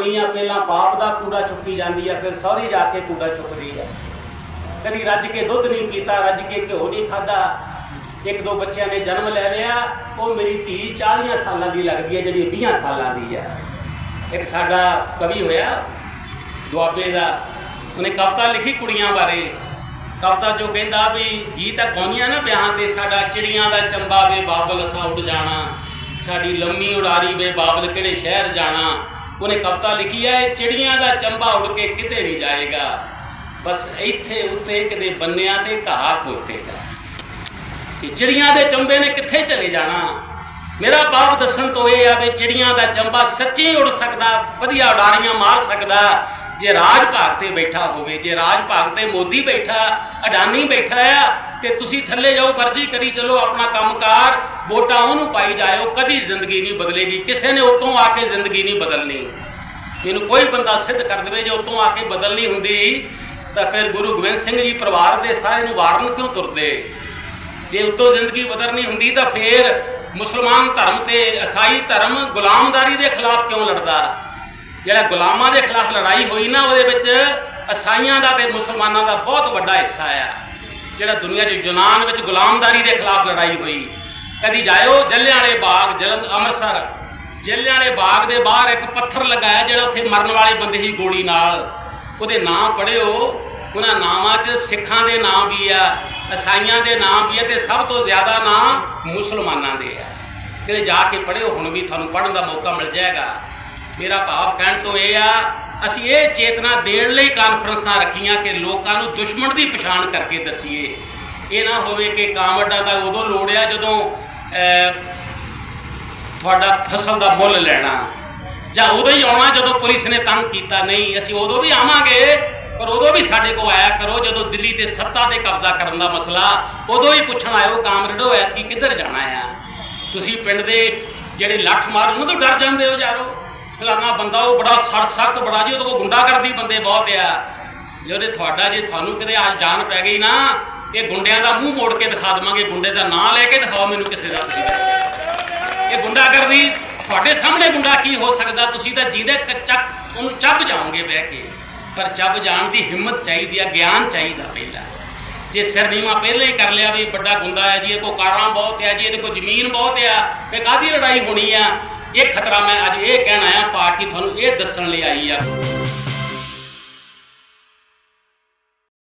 ਕੁੜੀਆਂ ਪਹਿਲਾਂ ਬਾਪ ਦਾ ਕੂੜਾ ਚੁੱਕੀ ਜਾਂਦੀ ਆ, ਫਿਰ ਸਹੁਰੇ ਜਾ ਕੇ ਕੂੜਾ ਚੁੱਕਦੀ ਆ। ਕਦੀ ਰੱਜ ਕੇ ਦੁੱਧ ਨਹੀਂ ਪੀਤਾ, ਰੱਜ ਕੇ ਘਿਓ ਨਹੀਂ ਖਾਦਾ ਇੱਕ ਦੋ ਬੱਚਿਆਂ ਨੇ ਜਨਮ ਲੈ ਲਿਆ, ਉਹ ਮੇਰੀ ਧੀ 40 ਸਾਲਾਂ ਦੀ ਲੱਗਦੀ ਹੈ ਜਿਹੜੀ 20 ਸਾਲਾਂ ਦੀ ਆ। ਇੱਕ ਸਾਡਾ ਕਵੀ ਹੋਇਆ, ਦੁਆਬੇ ਦਾ, ਉਹਨੇ ਕਵਿਤਾ ਲਿਖੀ ਕੁੜੀਆਂ ਬਾਰੇ। ਕਵਿਤਾ ਜੋ ਕਹਿੰਦਾ ਵੀ ਗੀਤ ਤਾਂ ਗਾਉਂਦੀਆਂ ਨਾ ਵਿਆਹਾਂ ਤੇ, ਸਾਡਾ ਚਿੜੀਆਂ ਦਾ ਚੰਬਾ ਵੇ ਬਾਬਲ ਅਸਾਂ ਉੱਡ ਜਾਣਾ। ਸਾਡੀ ਲੰਮੀ ਉਡਾਰੀ ਵੇ ਬਾਬਲ ਕਿਹੜੇ ਸ਼ਹਿਰ ਜਾਣਾ। ਉਹਨੇ ਕਵਿਤਾ ਲਿਖੀ ਹੈ, ਚਿੜੀਆਂ ਦਾ ਚੰਬਾ ਉੱਡ ਕੇ ਕਿਤੇ ਨਹੀਂ ਜਾਏਗਾ। ਬਸ ਇੱਥੇ ਉੱਤੇ ਕਿਤੇ ਬੰਨਿਆਂ ਤੇ ਘਾਹ ਕੋਤੇਗਾ ਕਿ ਚਿੜੀਆਂ ਦੇ ਚੰਬੇ ਨੇ ਕਿੱਥੇ ਚਲੇ ਜਾਣਾ? ਮੇਰਾ ਬਾਪ ਦੱਸਣ ਤੋਂ ਇਹ ਆ ਵੀ ਚਿੜੀਆਂ ਦਾ ਚੰਬਾ ਸੱਚੀ ਉੱਡ ਸਕਦਾ, ਵਧੀਆ ਉਡਾਰੀਆਂ ਮਾਰ ਸਕਦਾ। ਜੇ ਰਾਜ ਭਾਗ ਤੇ ਬੈਠਾ ਹੋਵੇ, ਜੇ ਰਾਜ ਭਾਗ ਤੇ ਮੋਦੀ ਬੈਠਾ, ਅਡਾਨੀ ਬੈਠਾ ਆ, ਤੇ ਤੁਸੀਂ ਥੱਲੇ ਜਾਓ, ਮਰਜ਼ੀ ਕਰੀ ਚਲੋ ਆਪਣਾ ਕੰਮਕਾਰ। ਵੋਟਾਂ ਉਹਨੂੰ ਪਾਈ ਜਾਇਓ, ਕਦੀ ਜ਼ਿੰਦਗੀ ਨਹੀਂ ਬਦਲੇਗੀ, ਕਿਸੇ ਨੇ ਉਤੋਂ ਆ ਕੇ ਜ਼ਿੰਦਗੀ ਨਹੀਂ ਬਦਲਣੀ। ਮੈਨੂੰ ਕੋਈ ਬੰਦਾ ਸਿੱਧ ਕਰ ਦੇਵੇ, ਜੇ ਉਤੋਂ ਆ ਕੇ ਬਦਲਣੀ ਹੁੰਦੀ, ਤਾਂ ਫਿਰ ਗੁਰੂ ਗੋਬਿੰਦ ਸਿੰਘ ਜੀ ਪਰਿਵਾਰ ਦੇ ਸਾਰੇ ਨੂੰ ਵਾਰਨ ਕਿਉਂ ਤੁਰਦੇ? ਜੇ ਉਤੋਂ ਜ਼ਿੰਦਗੀ ਬਦਲਣੀ ਹੁੰਦੀ, ਤਾਂ ਫਿਰ ਮੁਸਲਮਾਨ ਧਰਮ ਤੇ ਈਸਾਈ ਧਰਮ ਗੁਲਾਮਦਾਰੀ ਦੇ ਖਿਲਾਫ ਕਿਉਂ ਲੜਦਾ? ਜਿਹੜਾ ਗੁਲਾਮਾਂ ਦੇ ਖਿਲਾਫ ਲੜਾਈ ਹੋਈ ਨਾ, ਉਹਦੇ ਵਿੱਚ ਈਸਾਈਆਂ ਦਾ ਤੇ ਮੁਸਲਮਾਨਾਂ ਦਾ ਬਹੁਤ ਵੱਡਾ ਹਿੱਸਾ ਆ। ਜਿਹੜਾ ਦੁਨੀਆ 'ਚ ਯੂਨਾਨ ਵਿੱਚ ਗੁਲਾਮਦਾਰੀ ਦੇ ਖਿਲਾਫ ਲੜਾਈ ਹੋਈ ਕਦੀ ਜਾਇਓ ਜਲਿਆਂਵਾਲੇ ਬਾਗ ਜਲੰਧ ਅੰਮ੍ਰਿਤਸਰ। ਜਲਿਆਂਵਾਲੇ ਬਾਗ ਦੇ ਬਾਹਰ ਇੱਕ ਪੱਥਰ ਲਗਾਇਆ ਜਿਹੜਾ ਉੱਥੇ ਮਰਨ ਵਾਲੇ ਬੰਦੇ ਸੀ ਗੋਲੀ ਨਾਲ। ਉਹਦੇ ਨਾਂ ਪੜਿਓ ਉਹਨਾਂ ਨਾਮਾਂ 'ਚ ਸਿੱਖਾਂ ਦੇ ਨਾਮ ਵੀ ਆ, ਈਸਾਈਆਂ ਦੇ ਨਾਮ ਵੀ ਆ ਤੇ ਸਭ ਤੋਂ ਜ਼ਿਆਦਾ ਨਾਮ ਮੁਸਲਮਾਨਾਂ ਦੇ ਆ। ਕਿਤੇ ਜਾ ਕੇ ਪੜਿਓ ਹੁਣ ਵੀ ਤੁਹਾਨੂੰ ਪੜਨ ਦਾ ਮੌਕਾ ਮਿਲ ਜਾਏਗਾ। ਮੇਰਾ ਭਾਵ ਕਹਿਣ ਤੋਂ ਇਹ ਆ, ਅਸੀਂ ਇਹ ਚੇਤਨਾ ਦੇਣ ਲਈ ਕਾਨਫਰੰਸਾਂ ਰੱਖੀਆਂ ਕਿ ਲੋਕਾਂ ਨੂੰ ਦੁਸ਼ਮਣ ਦੀ ਪਛਾਣ ਕਰਕੇ ਦੱਸੀਏ। ਇਹ ਨਾ ਹੋਵੇ ਕਿ ਕਾਮੜਾਂ ਦਾ ਉਦੋਂ ਲੋੜ ਆ ਜਦੋਂ ਤੁਹਾਡਾ ਫਸਲ ਦਾ ਮੁੱਲ ਲੈਣਾ। ਜਾਂ ਉਦੋਂ ਹੀ ਆਉਣਾ ਜਦੋਂ ਪੁਲਿਸ ਨੇ ਤੰਗ ਕੀਤਾ। ਨਹੀਂ, ਅਸੀਂ ਉਦੋਂ ਵੀ ਆਵਾਂਗੇ, ਪਰ ਉਦੋਂ ਵੀ ਸਾਡੇ ਕੋਲ ਆਇਆ ਕਰੋ। ਜਦੋਂ ਦਿੱਲੀ ਤੇ ਸੱਤਾ ਤੇ ਕਬਜ਼ਾ ਕਰਨ ਦਾ ਮਸਲਾ, ਉਦੋਂ ਹੀ ਪੁੱਛਣ ਆਇਓ, ਕਾਮਰੇਡੋ ਐ ਕਿ ਕਿੱਧਰ ਜਾਣਾ ਆ? ਤੁਸੀਂ ਪਿੰਡ ਦੇ ਜਿਹੜੇ ਲੱਠ ਮਾਰ ਉਹਨਾਂ ਤੋਂ ਡਰ ਜਾਂਦੇ ਹੋ ਯਾਰੋ। ਫਲਾਣਾ ਬੰਦਾ, ਉਹ ਬੜਾ ਸਖਤ ਸਖਤ ਬੜਾ ਜੀ, ਉਹਦੇ ਕੋਲ ਗੁੰਡਾਗਰਦੀ ਬੰਦੇ ਬਹੁਤ ਆ। ਜਿਹੜੇ ਤੁਹਾਡਾ ਜੇ ਤੁਹਾਨੂੰ ਕਿਤੇ ਅੱਜ ਜਾਨ ਪੈ ਗਈ ਨਾ ਇਹ ਗੁੰਡਿਆਂ ਦਾ ਮੂੰਹ ਮੋੜ ਕੇ ਦਿਖਾ ਦਵਾਂਗੇ, ਗੁੰਡੇ ਦਾ ਨਾਂ ਲੈ ਕੇ ਦਿਖਾਓ ਮੈਨੂੰ ਕਿਸੇ ਦਾ ਤੁਸੀਂ। ਇਹ ਗੁੰਡਾਗਰਦੀ ਤੁਹਾਡੇ ਸਾਹਮਣੇ ਗੁੰਡਾ ਕੀ ਹੋ ਸਕਦਾ? ਤੁਸੀਂ ਤਾਂ ਜਿਹਦੇ ਕੱਚਾ ਉਹਨੂੰ ਚੱਬ ਜਾਓਗੇ ਬਹਿ ਕੇ। ਪਰ ਚੱਬ ਜਾਣ ਦੀ ਹਿੰਮਤ ਚਾਹੀਦੀ ਆ, ਗਿਆਨ ਚਾਹੀਦਾ ਪਹਿਲਾਂ। ਜੇ ਸਿਰ ਨੀਵਾ ਪਹਿਲਾਂ ਹੀ ਕਰ ਲਿਆ ਵੀ ਵੱਡਾ ਗੁੰਡਾ ਹੈ ਜੀ, ਇਹ ਕੋ ਕਾਰਾਂ ਬਹੁਤ ਆ ਜੀ, ਇਹਦੇ ਕੋ ਜ਼ਮੀਨ ਬਹੁਤ ਆ ਫੇ ਕਾਦੀ ਲੜਾਈ ਹੋਣੀ ਆ? ਇਹ ਖਤਰਾ ਮੈਂ ਅੱਜ ਇਹ ਕਹਿਣਾ ਆ ਪਾਰਟੀ ਤੁਹਾਨੂੰ ਇਹ ਦੱਸਣ ਲਈ ਆਈ ਆ।